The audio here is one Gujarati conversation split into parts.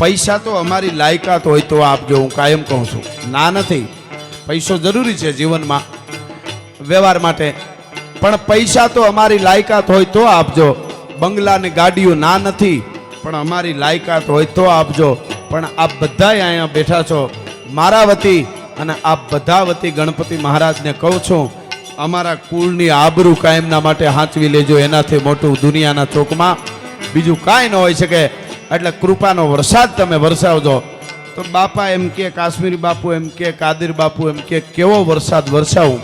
પૈસા તો અમારી લાયકાત હોય તો આપજો હું કાયમ કહું છું. ના નથી. પૈસો જરૂરી છે જીવનમાં, વ્યવહાર માટે. પણ પૈસા તો અમારી લાયકાત હોય તો આપજો બંગલા ને ગાડીઓ ના નથી, પણ અમારી લાયકાત હોય તો આપજો પણ આપ બધાય અહીંયા બેઠા છો. મારા વતી અને આપ બધા વતી ગણપતિ મહારાજને કહું છું, અમારા કુળની આબરૂ કાયમના માટે હાંચવી લેજો. એનાથી મોટું દુનિયાના ચોકમાં બીજું કાંઈ ન હોઈ શકે. એટલે કૃપાનો વરસાદ તમે વરસાવજો. તો બાપા એમ કે, કાશ્મીરી બાપુ એમ કે, કાદિર બાપુ એમ કે, કેવો વરસાદ વરસાવું?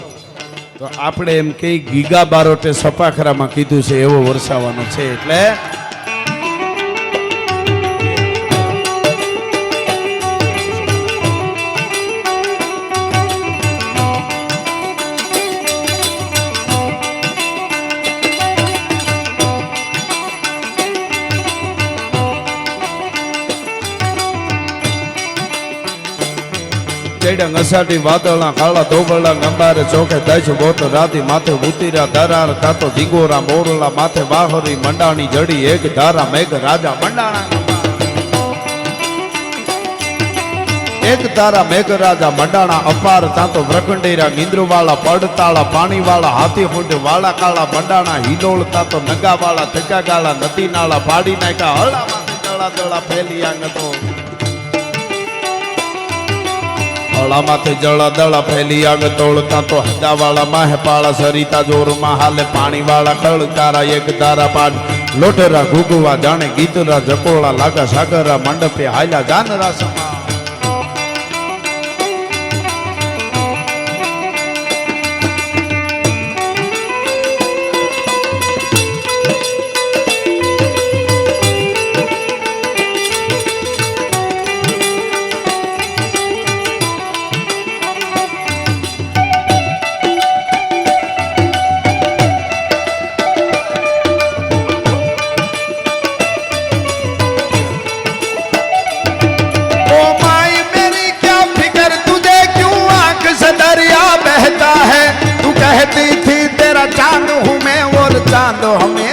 તો આપણે એમ કે, ગીગા બારોટે સપાખરામાં કીધું છે, એવો વરસાવવાનો છે. એટલે ચૈડા અસાટી વાદળા કાળા ધોબળા ગંબારે ચોકે દશ બોત રાતી માથે ઉતીરા દરાર કાતો જીગોરા મોરલા માથે વાહરી મંડાણી જડી એક ધારા મેઘ રાજા મંડાણા એક તારા મેઘ રાજા મંડાણા અપાર તાતો વ્રકંડેરા ગીંદ્રવાળા પડતાળા પાણીવાળા હાથી હુંડ વાળા કાળા મંડાણા હિલોળ તાતો નગાવાળા થકા ગાળા નદી નાળા પાડી નાખ્યા હળામાંથી દળા દળા ફેલી આંગતો હળામાંથી જળા દળા ફેલી આગ તોડતા તો હદાવાળા માહેપાળા સરિતા જોરમાં હાલે પાણીવાળા ખળકારા એક તારા પાડ લોટરા ઘૂગવા જાણે ગીતરા જકોળા લાગા સાગરા મંડપે હાલ્યા જાનરા સમા दरिया बहता है तू कहती थी तेरा चांद हूँ मैं और चांद हमेशा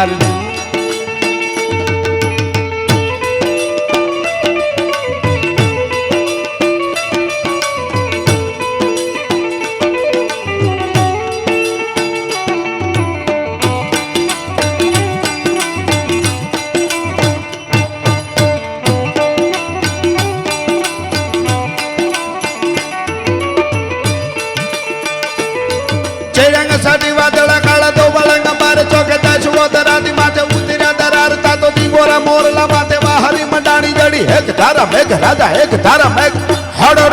હારજુ સાડી વાદળા કાળા તો વળંગ મારે ચોકે તારા મોરલા માથે હરી મંડાણી જડી. હેક તારા મેઘ રાજા હેક તારા મેઘ. હડો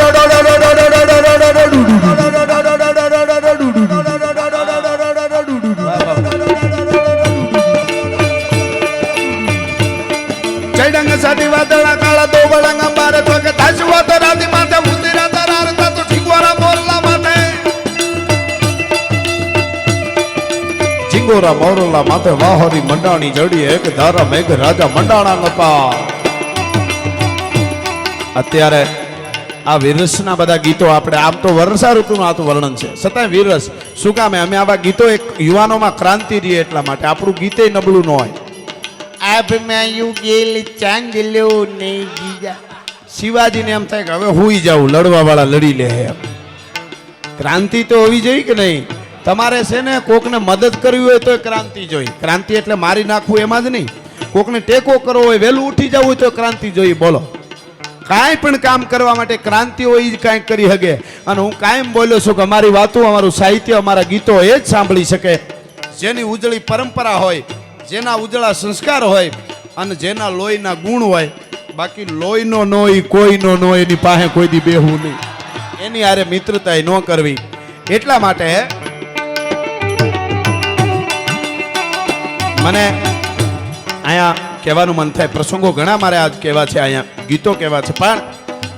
ચિંગોરા મોરલા માથે વાહરી મંડાણી જડી એક ધારા મેઘ રાજા મંડાણા નતા અત્યારે આ વિરસના બધા ગીતો આપણે આમ તો વર્ષા ઋતુનું આ તો વર્ણન છે. છતાંય વિરસ શું કામે અમે આવા ગીતો એક યુવાનોમાં ક્રાંતિ રહીએ એટલા માટે. આપણું ગીતે નબળું ન હોય. આભ મેં યુગેલ ચાંદલો ને ગીજા શિવાજીને એમ થાય કે હવે હુઈ જાઉં લડવા વાળા લડી લે ક્રાંતિ તો હોવી જોઈએ કે નહીં? તમારે છે ને કોકને મદદ કરવી હોય તો ક્રાંતિ જોઈ. ક્રાંતિ એટલે મારી નાખવું એમાં જ નહીં. કોકને ટેકો કરવો હોય, વહેલું ઉઠી જવું હોય તો ક્રાંતિ જોઈ, બોલો. કાંઈ પણ કામ કરવા માટે ક્રાંતિ હોય એ કાંઈક કરી શકે અને હું કાયમ બોલ્યો છું કે અમારી વાતો, અમારું સાહિત્ય, અમારા ગીતો એ જ સાંભળી શકે. જેની ઉજળી પરંપરા હોય, જેના ઉજળા સંસ્કાર હોય, અને જેના લોહીના ગુણ હોય, બાકી લોહીનો નો એ કોઈનો નો એની પાસે કોઈ દી બેહવું નહીં. એની આરે મિત્રતા ન કરવી. એટલા માટે મને અહીંયા કહેવાનું મન થાય. પ્રસંગો ઘણા મારે આજ કહેવા છે, અહીંયા ગીતો કહેવા છે, પણ